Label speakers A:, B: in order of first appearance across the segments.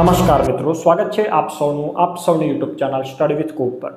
A: નમસ્કાર મિત્રો, સ્વાગત છે આપ સૌનું, આપ સૌની YouTube channel study with cook પર.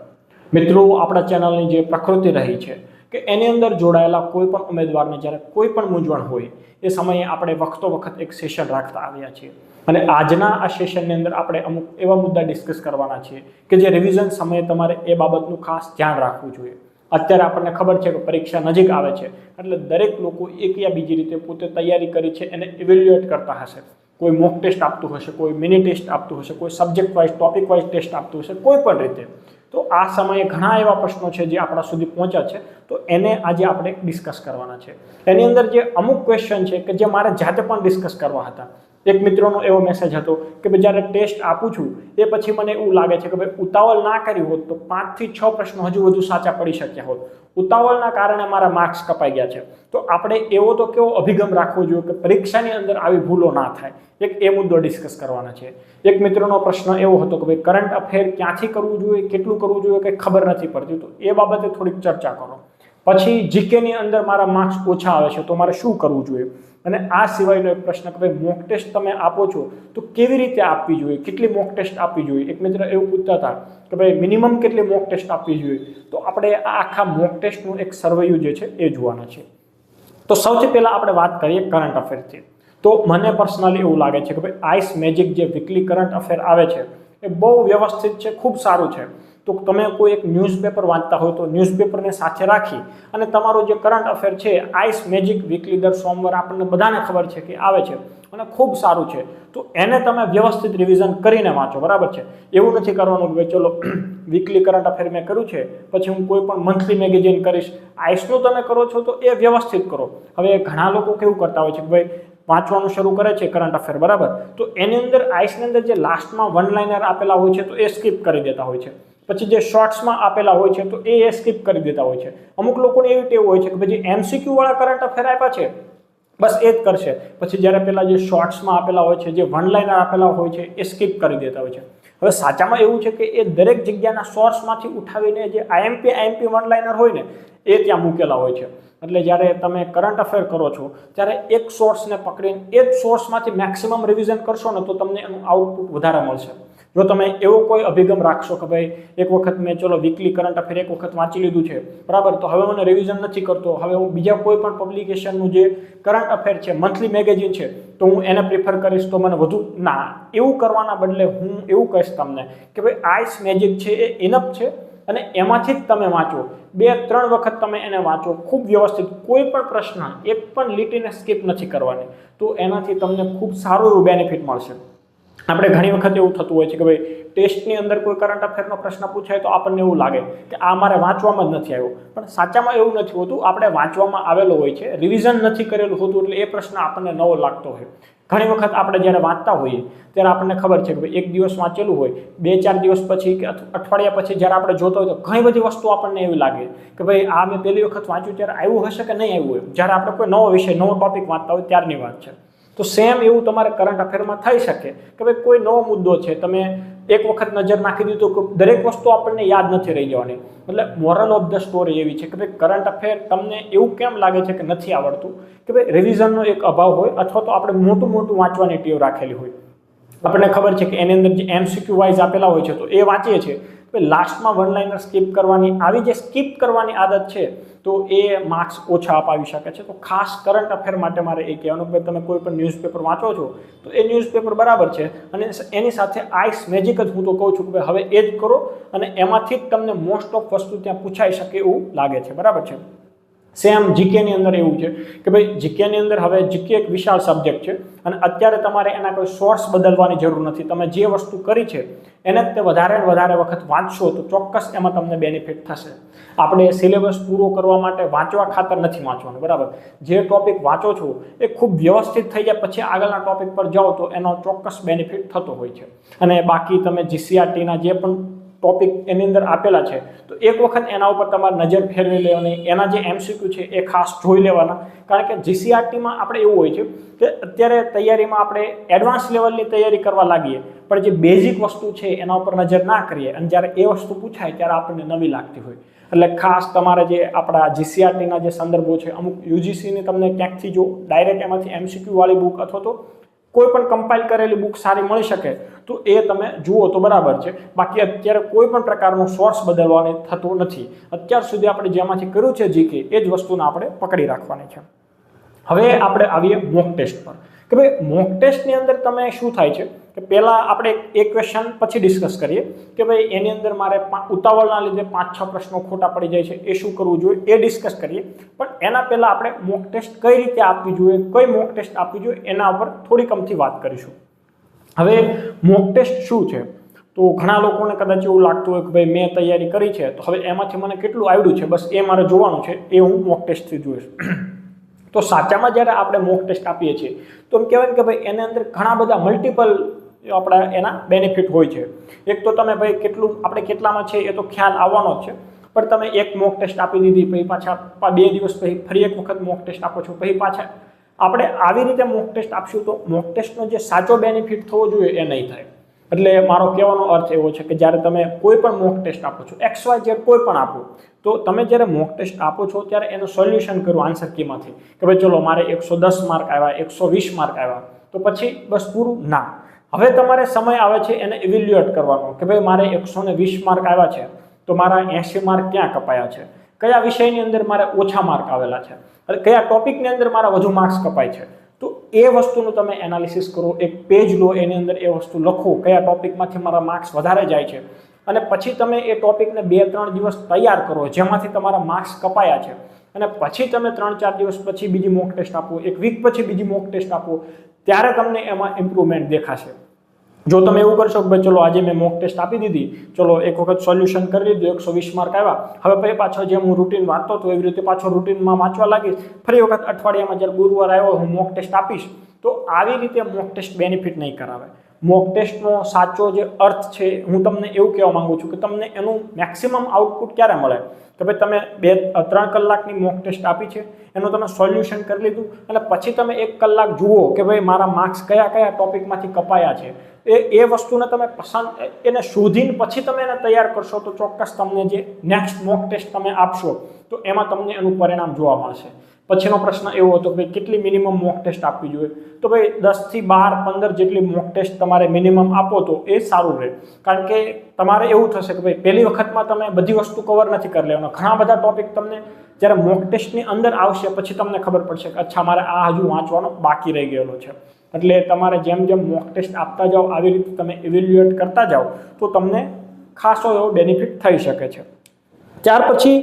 A: મિત્રો, આપણા ચેનલની જે પ્રકૃતિ રહી છે કે એની અંદર જોડાયેલા કોઈ પણ ઉમેદવારને જ્યારે કોઈ પણ મૂંઝવણ હોય, એ સમયે આપણે વખતો વખત એક સેશન રાખતા આવ્યા છીએ. અને આજના આ સેશનની અંદર આપણે અમુક એવા મુદ્દા ડિસ્કસ કરવાના છીએ કે જે રિવિઝન સમયે તમારે એ બાબતનું ખાસ ધ્યાન રાખવું જોઈએ. અત્યારે આપણને ખબર છે કે પરીક્ષા નજીક આવે છે, એટલે દરેક લોકો એક યા બીજી રીતે પોતે તૈયારી કરી છે, એને ઇવેલ્યુએટ કરતા હશે. કોઈ મોક ટેસ્ટ આપતું હશે, કોઈ મિની ટેસ્ટ આપતું હશે, કોઈ subject wise topic wise test આપતું હશે, કોઈ પણ રીતે. તો આ સમયે ઘણા એવા પ્રશ્નો છે જે આપણા સુધી પહોંચ્યા છે, તો એને આજે આપણે ડિસ્કસ કરવાના છે. એની અંદર જે અમુક ક્વેશ્ચન છે કે જે મારે જાતે પણ ડિસ્કસ કરવા હતા. એક મિત્રોનો એવો મેસેજ હતો કે ભાઈ, જ્યારે ટેસ્ટ આપું છું, એ પછી મને એવું લાગે છે કે ભાઈ, ઉતાવળ ના કરી હોત તો પાંચથી છ પ્રશ્નો હજુ વધુ સાચા પડી શક્યા હોત. ઉતાવળના કારણે મારા માર્ક્સ કપાઈ ગયા છે. તો આપણે એવો તો કેવો અભિગમ રાખવો જોઈએ કે પરીક્ષાની અંદર આવી ભૂલો ના થાય. એક એ મુદ્દો ડિસ્કસ કરવાનો છે. એક મિત્રનો પ્રશ્ન એવો હતો કે ભાઈ કરંટ અફેર ક્યાંથી કરવું જોઈએ? કેટલું કરવું જોઈએ? કંઈ ખબર નથી પડતી. તો એ બાબતે થોડીક ચર્ચા કરો. પછી જીકેની અંદર મારા માર્ક્સ ઓછા આવે છે, તો મારે શું કરવું જોઈએ? અને આ સિવાયનો એક પ્રશ્ન કે ભાઈ મોક ટેસ્ટ તમે આપો છો, તો કેવી રીતે આપવી જોઈએ? કેટલી મોક ટેસ્ટ આપવી જોઈએ? એક મિત્ર એવું પૂછતા હતા કે ભાઈ મિનિમમ કેટલી મોક ટેસ્ટ આપવી જોઈએ? તો આપણે આખા મોક ટેસ્ટનું એક સર્વૈયું જે છે એ જોવાના છે. તો સૌથી પહેલાં આપણે વાત કરીએ કરંટ અફેરથી તો મને પર્સનલી એવું લાગે છે કે ભાઈ આઈસ મેજિક જે વીકલી કરંટ અફેર આવે છે, એ બહુ વ્યવસ્થિત છે, ખૂબ સારું છે. તો તમે કોઈ એક ન્યૂઝપેપર વાંચતા હોય તો ન્યૂઝપેપરને સાથે રાખી અને તમારો જે કરંટ અફેર છે, આઈસ મેજિક વીકલી દર સોમવાર આપણને બધાને ખબર છે કે આવે છે અને ખૂબ સારું છે. તો એને તમે વ્યવસ્થિત રિવિઝન કરીને વાંચો, બરાબર છે? એવું નથી કરવાનું કે ચલો વીકલી કરંટ અફેર મેં કર્યું છે, પછી હું કોઈ પણ મંથલી મેગેઝિન કરીશ. આઈસનું તમે કરો છો તો એ વ્યવસ્થિત કરો. હવે ઘણા લોકો કેવું કરતા હોય છે કે ભાઈ, વાંચવાનું શરૂ કરે છે કરંટ અફેર બરાબર? તો એની અંદર, આઈસની અંદર જે લાસ્ટમાં વન લાઇનર આપેલા હોય છે તો એ સ્કીપ કરી દેતા હોય છે. પછી જે શોર્ટ્સમાં આપેલા હોય છે તો એ સ્કીપ કરી દેતા હોય છે. અમુક લોકોને એવી ટેવ હોય છે કે પછી એમસીક્યુ વાળા કરંટ અફેર આપ્યા છે, બસ એ જ કરશે. પછી જ્યારે પેલા જે શોર્ટ્સમાં આપેલા હોય છે, જે વન લાઇનર આપેલા હોય છે, એ સ્કીપ કરી દેતા હોય છે. હવે સાચામાં એવું છે કે એ દરેક જગ્યાના સોર્સમાંથી ઉઠાવીને જે આઈએમપી આઈએમપી વન લાઇનર હોય ને, એ ત્યાં મૂકેલા હોય છે. એટલે જ્યારે તમે કરંટ અફેર કરો છો, ત્યારે એક સોર્સને પકડીને એ જ સોર્સમાંથી મેક્સિમમ રિવિઝન કરશો ને, તો તમને એનું આઉટપુટ વધારે મળશે. જો તમે એવો કોઈ અભિગમ રાખશો કે ભાઈ, એક વખત મેં ચલો વીકલી કરંટ અફેર એક વખત વાંચી લીધું છે, બરાબર, તો હવે મને રિવિઝન નથી કરતો. હવે હું બીજા કોઈ પણ પબ્લિકેશનનું જે કરંટ અફેર છે મંથલી મેગેઝિન છે, તો હું એને પ્રિફર કરીશ તો મને વધુ, ના, એવું કરવાના બદલે હું એવું કહીશ તમને કે ભાઈ આઈસ મેજિક છે, એ ઇનફ છે અને એમાંથી જ તમે વાંચો. બે, ત્રણ વખત તમે એને વાંચો, ખૂબ વ્યવસ્થિત, કોઈ પણ પ્રશ્ન, એક પણ લીટીને સ્કીપ નથી કરવાની. તો એનાથી તમને ખૂબ સારું એવું બેનિફિટ મળશે. આપણે ઘણી વખત એવું થતું હોય છે કે ભાઈ, ટેસ્ટની અંદર કોઈ કરંટ અફેરનો પ્રશ્ન પૂછાય તો આપણને એવું લાગે કે આ મારે વાંચવામાં જ નથી આવ્યો. પણ સાચામાં એવું નથી હોતું, આપણે વાંચવામાં આવેલો હોય છે રિવિઝન નથી કરેલું હોતું એટલે એ પ્રશ્ન આપણને નવો લાગતો હોય. ઘણી વખત આપણે જ્યારે વાંચતા હોઈએ, ત્યારે આપણને ખબર છે કે ભાઈ, એક દિવસ વાંચેલું હોય, બે ચાર દિવસ પછી કે અઠવાડિયા પછી જ્યારે આપણે જોતો હોય તો ઘણી બધી વસ્તુ આપણને એવી લાગે કે ભાઈ, આ મેં પહેલી વખત વાંચ્યું ત્યારે આવ્યું હશે કે નહીં આવ્યું હોય? જ્યારે આપણે કોઈ નવો વિષય, નવો ટોપિક વાંચતા હોય ત્યારની વાત છે. તો સેમ એવું તમારે કરંટ અફેરમાં થઈ શકે કે ભાઈ કોઈ નવો મુદ્દો છે, તમે એક વખત નજર નાખી દીધું કે દરેક વસ્તુ આપણને યાદ નથી રહી જવાની. એટલે મોરલ ઓફ ધ સ્ટોરી એવી છે કે ભાઈ કરંટ અફેર તમને એવું કેમ લાગે છે કે નથી આવડતું? કે ભાઈ રિવિઝનનો એક અભાવ હોય અથવા તો આપણે મોટું મોટું વાંચવાની ટેવ રાખેલી હોય. આપણને ખબર છે કે એની અંદર જે એમસીક્યુ વાઇઝ આપેલા હોય છે તો એ વાંચીએ છીએ. લાસ્ટમાં વન લાઇનર સ્કીપ કરવાની, આવી જે સ્કીપ કરવાની આદત છે તો એ માર્ક્સ ઓછા અપાવી શકે છે. તો ખાસ કરંટ અફેર માટે મારે એ કહેવાનું કે તમે કોઈ પણ ન્યૂઝપેપર વાંચો છો, તો એ ન્યૂઝપેપર બરાબર છે. અને એની સાથે આઈસ મેજિક જ હું તો કહું છું કે હવે એ જ કરો અને એમાંથી જ તમને મોસ્ટ ઓફ વસ્તુ ત્યાં પૂછાઈ શકે એવું લાગે છે. બરાબર છે? સેમ જીકેની અંદર એવું છે કે ભાઈ જીકેની અંદર હવે જીકે એક વિશાળ સબ્જેક્ટ છે અને અત્યારે તમારે એના કોઈ સોર્સ બદલવાની જરૂર નથી. તમે જે વસ્તુ કરી છે, એને જ તે વધારે વધારે વખત વાંચશો તો ચોક્કસ એમાં તમને બેનિફિટ થશે. આપણે સિલેબસ પૂરો કરવા માટે વાંચવા ખાતર નથી વાંચવાનું, બરાબર? જે ટોપિક વાંચો છો, એ ખૂબ વ્યવસ્થિત થઈ જાય, પછી આગળના ટોપિક પર જાઓ તો એનો ચોક્કસ બેનિફિટ થતો હોય છે. અને બાકી તમે જીસીઆરટીના જે પણ ટોપિક એની અંદર આપેલા છે. તો એક વખત એના ઉપર તમારે નજર ફેરવી લેવાની, એના જે એમસીક્યુ છે એ ખાસ જોઈ લેવાના. કારણ કે જીસીઆરટીમાં આપણે એવું હોય છે કે અત્યારે તૈયારીમાં આપણે એડવાન્સ લેવલની તૈયારી કરવા લાગીએ, પણ જે બેઝિક વસ્તુ છે એના ઉપર નજર ના કરીએ. અને જ્યારે એ વસ્તુ પૂછાય ત્યારે આપણને નવી લાગતી હોય. એટલે ખાસ તમારે જે આપણા જીસીઆરટીના જે સંદર્ભો છે, અમુક યુજીસીની તમને ક્યાંકથી જો ડાયરેક્ટ એમાંથી એમસીક્યુ વાળી બુક અથવા તો કોઈ પણ કમ્પાઇલ કરેલી બુક સારી મળી શકે, તો એ તમે જુઓ તો બરાબર છે. બાકી અત્યારે કોઈ પણ પ્રકારનું સોર્સ બદલવાની થતું નથી. અત્યાર સુધી આપણે જેમાંથી કર્યું છે જીકે એ જ વસ્તુને આપણે પકડી રાખવાની છે. હવે આપણે આવીએ મોક ટેસ્ટ પર. કે ભાઈ મોક ટેસ્ટની અંદર તમે શું થાય છે? કે પહેલાં આપણે એક ક્વેશ્ચન પછી ડિસ્કસ કરીએ કે ભાઈ એની અંદર મારે ઉતાવળના લીધે પાંચ, છ પ્રશ્નો ખોટા પડી જાય છે, એ શું કરવું જોઈએ, એ ડિસ્કસ કરીએ. પણ એના પહેલાં આપણે મોક ટેસ્ટ કઈ રીતે આપવી જોઈએ, કઈ મોક ટેસ્ટ આપવી જોઈએ, એના ઉપર થોડીક અમથી વાત કરીશું. હવે મોક ટેસ્ટ શું છે? તો ઘણા લોકોને કદાચ એવું લાગતું હોય કે ભાઈ મેં તૈયારી કરી છે, તો હવે એમાંથી મને કેટલું આવડ્યું છે? બસ એ મારે જોવાનું છે, એ હું મોક ટેસ્ટથી જોઈશ. તો સાચામાં જ્યારે આપણે મોક ટેસ્ટ આપીએ છીએ, તો એમ કહેવાય કે ભાઈ એની અંદર ઘણા બધા મલ્ટિપલ આપણા એના બેનિફિટ હોય છે. એક તો તમે ભાઈ કેટલું, આપણે કેટલામાં છે એ તો ખ્યાલ આવવાનો જ છે. પણ તમે એક મોક ટેસ્ટ આપી દીધી, પછી પાછા બે દિવસ પછી ફરી એક વખત મોક ટેસ્ટ આપો છો, પછી પાછા આપણે આવી રીતે મોક ટેસ્ટ આપશું તો મોક ટેસ્ટનો જે સાચો બેનિફિટ થવો જોઈએ એ નહીં થાય. એટલે મારો કહેવાનો અર્થ એવો છે કે જ્યારે તમે કોઈ પણ મોક ટેસ્ટ આપો છો એક્સ વાય ઝેડ કોઈ પણ આપો, તો તમે જ્યારે મોક ટેસ્ટ આપો છો ત્યારે એનું સોલ્યુશન કરો આન્સર કીમાંથી. કે ભાઈ ચલો મારે એકસો દસ માર્ક આવ્યા, એકસો વીસ માર્ક આવ્યા, તો પછી બસ પૂરું ના. હવે તમારે સમય આવે છે એને ઇવેલ્યુએટ કરવાનો કે ભાઈ મારે એકસો વીસ માર્ક આવ્યા છે, તો મારા એંશી માર્ક ક્યાં કપાયા છે? કયા વિષયની અંદર મારે ઓછા માર્ક આવેલા છે? અને કયા ટોપિકની અંદર મારા વધુ માર્ક્સ કપાય છે? તો એ વસ્તુનું તમે એનાલિસિસ કરો, એક પેજ લો, એની અંદર એ વસ્તુ લખો, કયા ટોપિકમાંથી મારા માર્ક્સ વધારે જાય છે. અને પછી તમે એ ટોપિકને બે, ત્રણ દિવસ તૈયાર કરો, જેમાંથી તમારા માર્ક્સ કપાયા છે. અને પછી તમે ત્રણ, ચાર દિવસ પછી બીજી મોક ટેસ્ટ આપો, એક વીક પછી બીજી મોક ટેસ્ટ આપો, ત્યારે તમને એમાં ઇમ્પ્રુવમેન્ટ દેખાશે. જો તમે એવું કરશો કે ભાઈ ચલો આજે મેં મોક ટેસ્ટ આપી દીધી, ચલો એક વખત સોલ્યુશન કરી લીધું, એકસો વીસ માર્ક આવ્યા. હવે પછી પાછો જેમ હું રૂટીન વાંચતો હતો, એવી રીતે પાછો રૂટીનમાં વાંચવા લાગીશ. ફરી વખત અઠવાડિયામાં જ્યારે ગુરુવાર આવ્યો, હું મોક ટેસ્ટ આપીશ. તો આવી રીતે મોક ટેસ્ટ બેનિફિટ નહીં કરાવે. મોક ટેસ્ટનો સાચો જે અર્થ છે, હું તમને એવું કહેવા માંગુ છું કે તમને એનું મેક્સિમમ આઉટપુટ ક્યારે મળે? કે ભાઈ તમે બે ત્રણ કલાકની મોક ટેસ્ટ આપી છે, એનું તમે સોલ્યુશન કરી લીધું, અને પછી તમે એક કલાક જુઓ કે ભાઈ મારા માર્ક્સ કયા કયા ટોપિકમાંથી કપાયા છે. એ એ વસ્તુને તમે પસંદ એને શોધીને પછી તમે એને તૈયાર કરશો તો ચોક્કસ તમને જે નેક્સ્ટ મોક ટેસ્ટ તમે આપશો, તો એમાં તમને એનું પરિણામ જોવા મળશે. પછીનો પ્રશ્ન એવો હતો કે કેટલી મિનિમમ મોક ટેસ્ટ આપવી જોઈએ? તો ભાઈ, દસથી બાર, પંદર જેટલી મોક ટેસ્ટ તમારે મિનિમમ આપો તો એ સારું રહે. કારણ કે તમારે એવું થશે કે ભાઈ, પહેલી વખતમાં તમે બધી વસ્તુ કવર નથી કરી લેવાના. ઘણા બધા ટોપિક તમને જ્યારે મોક ટેસ્ટની અંદર આવશે, પછી તમને ખબર પડશે કે અચ્છા, મારે આ હજુ વાંચવાનો બાકી રહી ગયેલો છે. એટલે તમારે જેમ જેમ મોક ટેસ્ટ આપતા જાઓ, આવી રીતે તમે ઇવેલ્યુએટ કરતા જાઓ, તો તમને ખાસો એવો બેનિફિટ થઈ શકે છે. ત્યાર પછી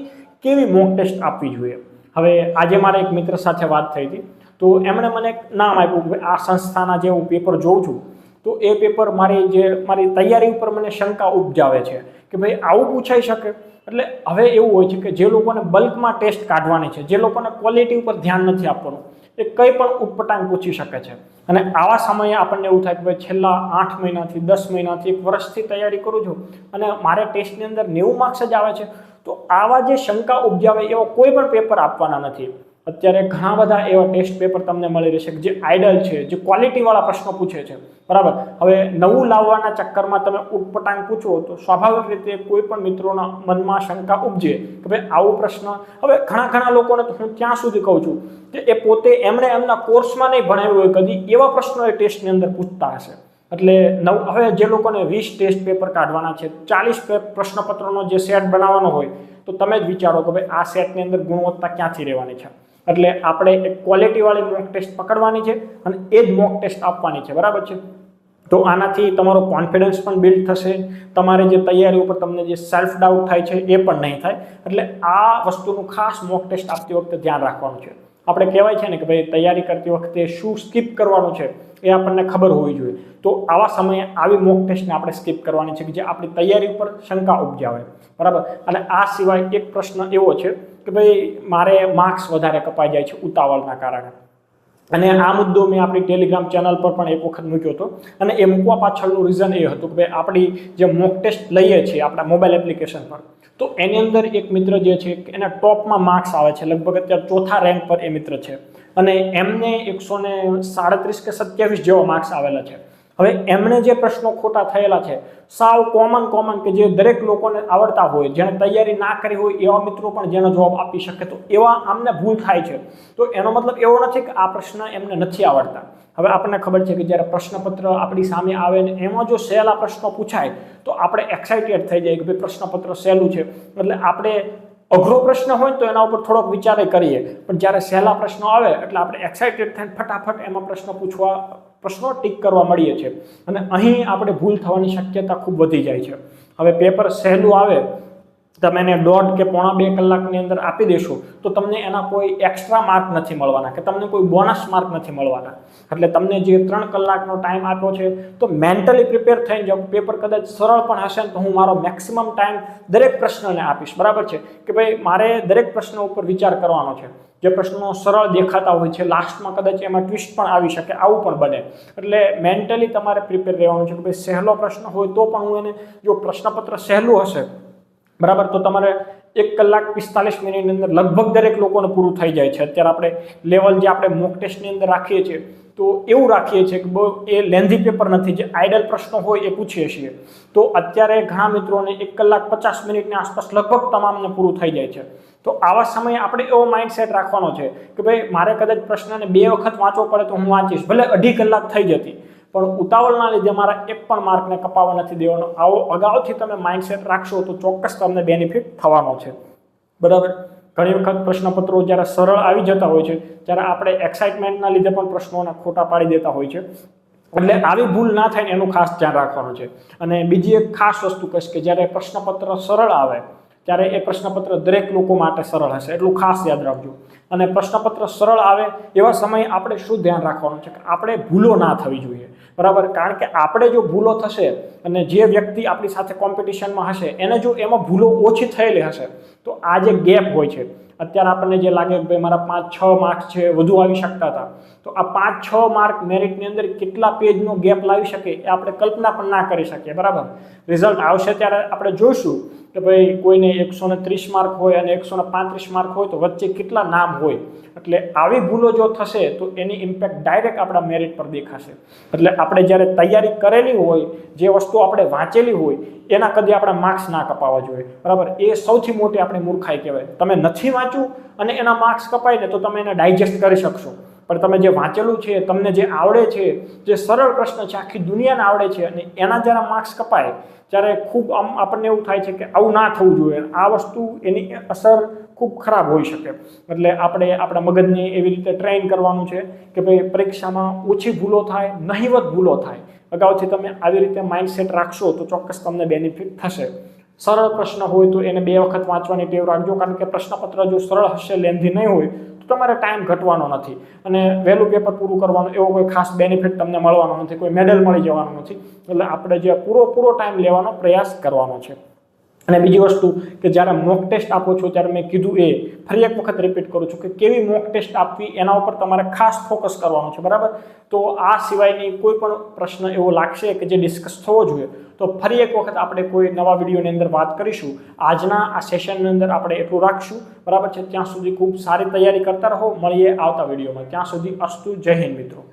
A: કેવી મોક ટેસ્ટ આપવી જોઈએ? હવે આજે મારા એક મિત્ર સાથે વાત થઈ હતી, તો એમણે મને એક નામ આપ્યું કે આ સંસ્થાના જે હું પેપર જોઉં છું, તો એ પેપર મારી જે, મારી તૈયારી ઉપર મને શંકા ઉપજાવે છે કે ભાઈ, આવું પૂછાઈ શકે? એટલે હવે એવું હોય છે કે જે લોકોને બલ્કમાં ટેસ્ટ કાઢવાની છે, જે લોકોને ક્વોલિટી ઉપર ધ્યાન નથી આપવાનું એ કંઈ પણ ઉટપટાંગ પૂછી શકે છે. અને આવા સમયે આપણને એવું થાય કે ભાઈ છેલ્લા આઠ મહિનાથી, દસ મહિનાથી એક વર્ષથી તૈયારી કરું છું અને મારે ટેસ્ટની અંદર નેવું માર્ક્સ જ આવે છે, તો આવા જે શંકા ઉપજાવે એવો કોઈ પણ પેપર આપવાના નથી. અત્યારે ઘણા બધા એવા ટેસ્ટ પેપર તમને મળી રહેશે જે આઈડલ છે, જે ક્વોલિટીવાળા પ્રશ્નો પૂછે છે. બરાબર? હવે નવું લાવવાના ચક્કરમાં તમે ઉટપટાંગ પૂછો તો સ્વાભાવિક રીતે કોઈ પણ મિત્રોના મનમાં શંકા ઉપજે કે ભાઈ આવો પ્રશ્ન. હવે ઘણા ઘણા લોકોને તો હું ત્યાં સુધી કહું છું કે એ પોતે એમણે એમના કોર્સમાં નહીં ભણાવ્યું હોય, કદી એવા પ્રશ્નો એ ટેસ્ટની અંદર પૂછતા હશે. એટલે નવ, હવે જે લોકોને વીસ ટેસ્ટ પેપર કાઢવાના છે, ચાલીસ પ્રશ્નપત્રોનો જે સેટ બનાવવાનો હોય, તો તમે જ વિચારો કે ભાઈ આ સેટની અંદર ગુણવત્તા ક્યાંથી રહેવાની છે? એટલે આપણે એક ક્વોલિટીવાળી મોક ટેસ્ટ પકડવાની છે અને એ જ મોક ટેસ્ટ આપવાની છે, બરાબર છે? તો આનાથી તમારો કોન્ફિડન્સ પણ બિલ્ડ થશે, તમારે જે તૈયારી ઉપર તમને જે સેલ્ફ ડાઉટ થાય છે એ પણ નહીં થાય, એટલે આ વસ્તુનું ખાસ મોક ટેસ્ટ આપતી વખતે ધ્યાન રાખવાનું છે. આપણે કહેવાય છે ને કે ભાઈ તૈયારી કરતી વખતે શું સ્કીપ કરવાનું છે એ આપણને ખબર હોવી જોઈએ. તો આવા સમયે આવી મોક ટેસ્ટને આપણે સ્કીપ કરવાની છે કે જે આપણી તૈયારી ઉપર શંકા ઉપજાવે, બરાબર? અને આ સિવાય એક પ્રશ્ન એવો છે કે ભાઈ મારે માર્ક્સ વધારે કપાઈ જાય છે ઉતાવળના કારણે. અને આ મુદ્દો મેં આપણી ટેલિગ્રામ ચેનલ પર પણ એક વખત મૂક્યો હતો. અને એ મૂકવા પાછળનું રીઝન એ હતું કે ભાઈ આપણી જે મોક ટેસ્ટ લઈએ છીએ આપણા મોબાઈલ એપ્લિકેશન પર, તો એની અંદર એક મિત્ર જે છે એના ટોપમાં માર્ક્સ આવે છે. લગભગ અત્યારે ચોથા રેન્ક પર એ મિત્ર છે. અને એમને એકસો સાડત્રીસ કે સત્યાવીસ જેવા માર્ક્સ આવેલા છે. હવે એમણે જે પ્રશ્નો ખોટા થયેલા છે, સાવ કોમન કોમન કે જે દરેક લોકોને આવડતા હોય, જેણે તૈયારી ના કરી હોય, એવા મિત્રો પણ જેનો જવાબ આપી શકે. તો એવા આમને ભૂલ થાય છે. તો એનો મતલબ એવો નથી કે આ પ્રશ્ન એમને નથી આવડતા. હવે આપણને ખબર છે કે જ્યારે પ્રશ્નપત્ર આપણી સામે આવે ને એમાં જો સહેલા પ્રશ્નો પૂછાય, તો આપણે એક્સાઇટેડ થઈ જાય કે ભાઈ પ્રશ્નપત્ર સહેલું છે. એટલે આપણે અઘરો પ્રશ્ન હોય તો એના ઉપર થોડોક વિચારે કરીએ. પણ જ્યારે સહેલા પ્રશ્નો આવે, એટલે આપણે એક્સાઇટેડ થઈને ફટાફટ એમાં પ્રશ્ન પૂછવા પ્રશ્નો ટીક કરવા મળીએ છીએ. અને અહીં આપણે ભૂલ થવાની શક્યતા ખૂબ વધી જાય છે. હવે પેપર સહેલું આવે તમે એને દોઢ કે પોણા બે કલાકની અંદર આપી દેશો, તો તમને એના કોઈ એક્સ્ટ્રા માર્ક નથી મળવાના કે તમને કોઈ બોનસ માર્ક નથી મળવાના. એટલે તમને જે ત્રણ કલાકનો ટાઈમ આપ્યો છે, તો મેન્ટલી પ્રિપેર થઈને જાઓ પેપર કદાચ સરળ પણ હશે ને તો હું મારો મેક્સિમમ ટાઈમ દરેક પ્રશ્નને આપીશ. બરાબર છે? કે ભાઈ મારે દરેક પ્રશ્ન ઉપર વિચાર કરવાનો છે. જે પ્રશ્નો સરળ દેખાતા હોય છે લાસ્ટમાં કદાચ એમાં ટ્વિસ્ટ પણ આવી શકે, આવું પણ બને. એટલે મેન્ટલી તમારે પ્રિપેર રહેવાનું છે કે ભાઈ સહેલો પ્રશ્ન હોય તો પણ હું એને, જો પ્રશ્નપત્ર સહેલું હશે બરાબર? તો તમારે એક કલાક પિસ્તાલીસ મિનિટની અંદર લગભગ દરેક લોકોને પૂરું થઈ જાય છે. અત્યારે આપણે લેવલ જે આપણે મોક ટેસ્ટની અંદર રાખીએ છીએ, તો એવું રાખીએ છીએ કે બહુ એ લેન્ધી પેપર નથી. જે આઇડલ પ્રશ્નો હોય એ પૂછીએ છીએ. તો અત્યારે ઘણા મિત્રોને એક કલાક પચાસ મિનિટની આસપાસ લગભગ તમામને પૂરું થઈ જાય છે. તો આવા સમયે આપણે એવો માઇન્ડસેટ રાખવાનો છે કે ભાઈ, મારે કદાચ પ્રશ્નને બે વખત વાંચવો પડે તો હું વાંચીશ. ભલે અઢી કલાક થઈ જતી. પણ ઉતાવળના લીધે મારા એક પણ માર્કને કપાવવા નથી દેવાનો. આવો અગાઉથી તમે માઇન્ડસેટ રાખશો તો ચોક્કસ તમને બેનિફિટ થવાનો છે. બરાબર? ઘણી વખત પ્રશ્નપત્રો જ્યારે સરળ આવી જતા હોય છે, ત્યારે આપણે એક્સાઇટમેન્ટના લીધે પણ પ્રશ્નોને ખોટા પાડી દેતા હોય છે. એટલે આવી ભૂલ ના થાય એનું ખાસ ધ્યાન રાખવાનું છે. અને બીજી એક ખાસ વસ્તુ કહીશ કે જ્યારે પ્રશ્નપત્ર સરળ આવે, ત્યારે એ પ્રશ્નપત્ર દરેક લોકો માટે સરળ હશે. એટલું ખાસ યાદ રાખજો. અને પ્રશ્નપત્ર સરળ આવે એવા સમયે આપણે શું ધ્યાન રાખવાનું છે? કે આપણે ભૂલો ના થવી જોઈએ. બરાબર? કારણ કે આપણે જો ભૂલો થશે અને જે વ્યક્તિ આપણી સાથે કોમ્પિટિશનમાં હશે, એને જો એમાં ભૂલો ઓછી થયેલી હશે, તો આ જે ગેપ હોય છે, અત્યારે આપણને જે લાગે કે ભાઈ મારા પાંચ છ માર્ક્સ છે, વધુ આવી શકતા હતા, તો આ પાંચ છ માર્ક મેરિટની અંદર કેટલા પેજનો ગેપ લાવી શકે એ આપણે કલ્પના પણ ના કરી શકીએ, બરાબર? રિઝલ્ટ આવશે ત્યારે આપણે જોઈશું કે ભાઈ કોઈને એકસો ને ત્રીસ માર્ક હોય અને એકસો પાંત્રીસ માર્ક હોય તો વચ્ચે કેટલા નામ હોય? એટલે આવી ભૂલો જો થશે તો એની ઇમ્પેક્ટ ડાયરેક્ટ આપણા મેરિટ પર દેખાશે. એટલે આપણે જ્યારે તૈયારી કરેલી હોય, જે વસ્તુ આપણે વાંચેલી હોય, એના કદી આપણા માર્ક્સ ના કપાવવા જોઈએ. બરાબર? એ સૌથી મોટી આપણી મૂર્ખાઈ કહેવાય. તમે નથી વાંચ્યું અને એના માર્ક્સ કપાય ને તો તમે એને ડાયજેસ્ટ કરી શકશો. પણ તમે જે વાંચેલું છે, તમને જે આવડે છે, જે સરળ પ્રશ્ન છે, આખી દુનિયાને આવડે છે અને એના જરા માર્ક્સ કપાય ત્યારે ખૂબ આમ આપણને એવું થાય છે કે આવું ના થવું જોઈએ. આ વસ્તુ એની અસર ખૂબ ખરાબ હોઈ શકે. એટલે આપણે આપણા મગજને એવી રીતે ટ્રેન કરવાનું છે કે ભાઈ પરીક્ષામાં ઓછી ભૂલો થાય, નહિવત ભૂલો થાય. અગાઉથી તમે આવી રીતે માઇન્ડસેટ રાખશો તો ચોક્કસ તમને બેનિફિટ થશે. સરળ પ્રશ્ન હોય તો એને બે વખત વાંચવાની ટેવ રાખજો. કારણ કે પ્રશ્નપત્ર જો સરળ હશે લેન્ધી નહીં હોય તમારે ટાઈમ ઘટવાનો નથી. અને વહેલું પેપર પૂરું કરવાનું, એવો કોઈ ખાસ બેનિફિટ તમને મળવાનો નથી, કોઈ મેડલ મળી જવાનું નથી. એટલે આપણે જે પૂરો પૂરો ટાઈમ લેવાનો પ્રયાસ કરવાનો છે. અને બીજી વસ્તુ કે જ્યારે મોક ટેસ્ટ આપો છો, ત્યારે મેં કીધું એ, ફરી એક વખત રિપીટ કરું છું કે કેવી મોક ટેસ્ટ આપવી, એના ઉપર તમારે ખાસ ફોકસ કરવાનું છે, બરાબર? તો આ સિવાયની કોઈ પણ પ્રશ્ન એવો લાગશે કે જે ડિસ્કસ થવો જોઈએ તો ફરી એક વખત આપણે કોઈ નવા વિડીયોની અંદર વાત કરીશું. આજના આ સેશનની અંદર આપણે એટલું રાખશું. બરાબર છે? ત્યાં સુધી ખૂબ સારી તૈયારી કરતા રહો. મળીએ આવતા વિડીયોમાં. ત્યાં સુધી અસ્તુ જય હિન્દ મિત્રો.